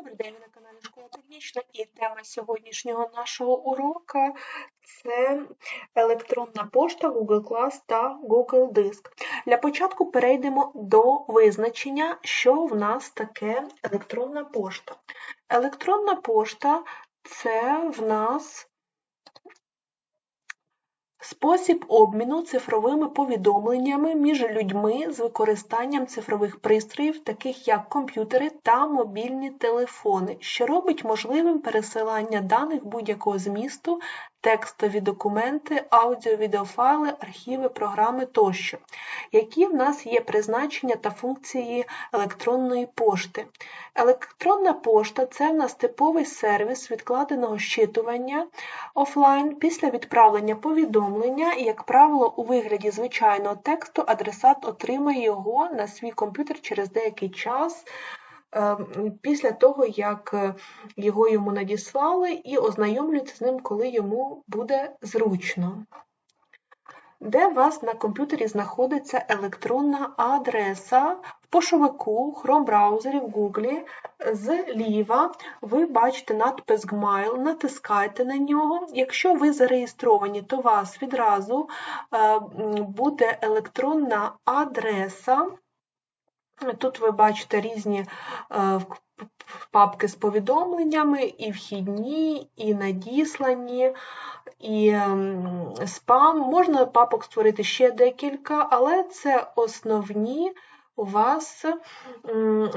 Добрий день, ви на каналі Школа Технічна і тема сьогоднішнього нашого урока це електронна пошта Google Class та Google Диск. Для початку перейдемо до визначення, що в нас таке електронна пошта. Електронна пошта це в нас Спосіб обміну цифровими повідомленнями між людьми з використанням цифрових пристроїв, таких як комп'ютери та мобільні телефони, що робить можливим пересилання даних будь-якого змісту текстові документи, аудіо, відеофайли, архіви, програми тощо, які в нас є призначення та функції електронної пошти. Електронна пошта це в нас типовий сервіс відкладеного щитування офлайн після відправлення повідомлення, і, як правило, у вигляді звичайного тексту адресат отримає його на свій комп'ютер через деякий час. Ем, після того, як е, його йому надіслали, і ознайомлюється з ним, коли йому буде зручно. Де у вас на комп'ютері знаходиться електронна адреса в пошовику, Chrome браузері в Google, зліва ви бачите надпис Gmail, натискайте на нього. Якщо ви зареєстровані, то у вас відразу е, буде електронна адреса. Тут ви бачите різні е, папки з повідомленнями, і вхідні, і надіслані, і ем, спам. Можна папок створити ще декілька, але це основні у вас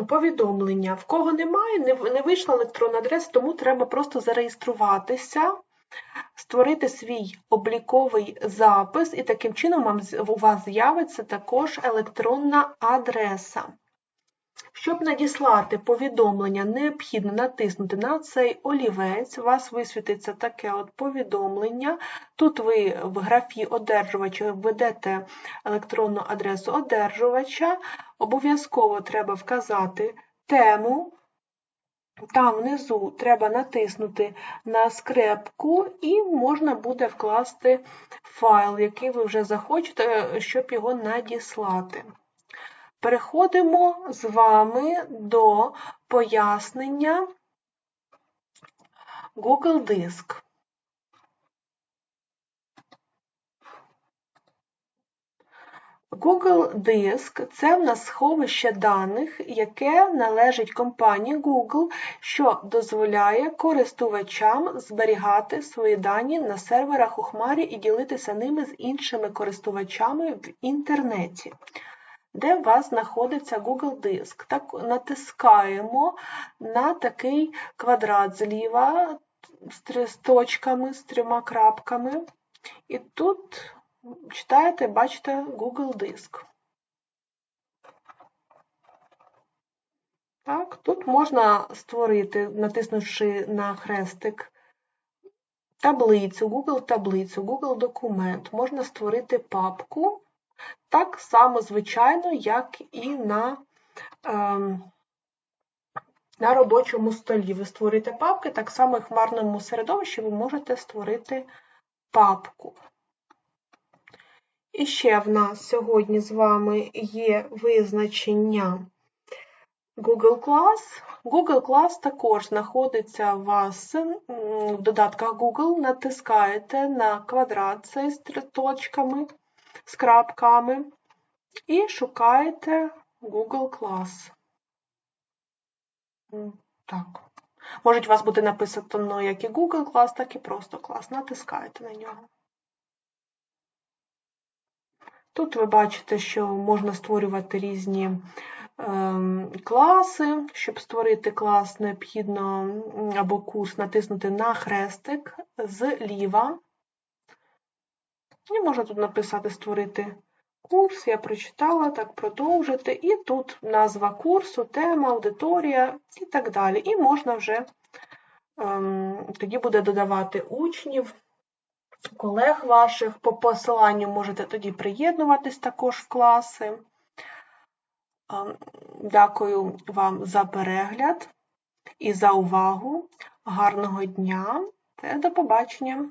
повідомлення. В кого немає, не вийшла електронна адреса, тому треба просто зареєструватися створити свій обліковий запис, і таким чином у вас з'явиться також електронна адреса. Щоб надіслати повідомлення, необхідно натиснути на цей олівець, у вас висвітиться таке от повідомлення. Тут ви в графі одержувача введете електронну адресу одержувача, обов'язково треба вказати тему, там внизу треба натиснути на скрепку, і можна буде вкласти файл, який ви вже захочете, щоб його надіслати. Переходимо з вами до пояснення Google Диск. Google Диск це в нас сховище даних, яке належить компанії Google, що дозволяє користувачам зберігати свої дані на серверах у хмарі і ділитися ними з іншими користувачами в інтернеті. Де у вас знаходиться Google Диск? Так, Натискаємо на такий квадрат зліва з точками, з трьома крапками. І тут читаєте, бачите Google Диск. Так, Тут можна створити, натиснувши на хрестик, таблицю, Google таблицю, Google документ, можна створити папку так само, звичайно, як і на ем, на робочому столі. Ви створюєте папки, так само і в хмарному середовищі ви можете створити папку. І ще в нас сьогодні з вами є визначення Google Class. Google Class також знаходиться у вас в додатках Google, натискаєте на квадрат цей з точками, з крапками і шукаєте Google Class. Так. Можуть у вас бути написано як і Google Class, так і просто клас. Натискаєте на нього. Тут ви бачите, що можна створювати різні ем, класи. Щоб створити клас, необхідно або курс натиснути на хрестик зліва. І можна тут написати Створити курс, я прочитала, так продовжити. І тут назва курсу, тема, аудиторія і так далі. І можна вже ем, тоді буде додавати учнів колег ваших. По посиланню можете тоді приєднуватись також в класи. Дякую вам за перегляд і за увагу. Гарного дня та до побачення!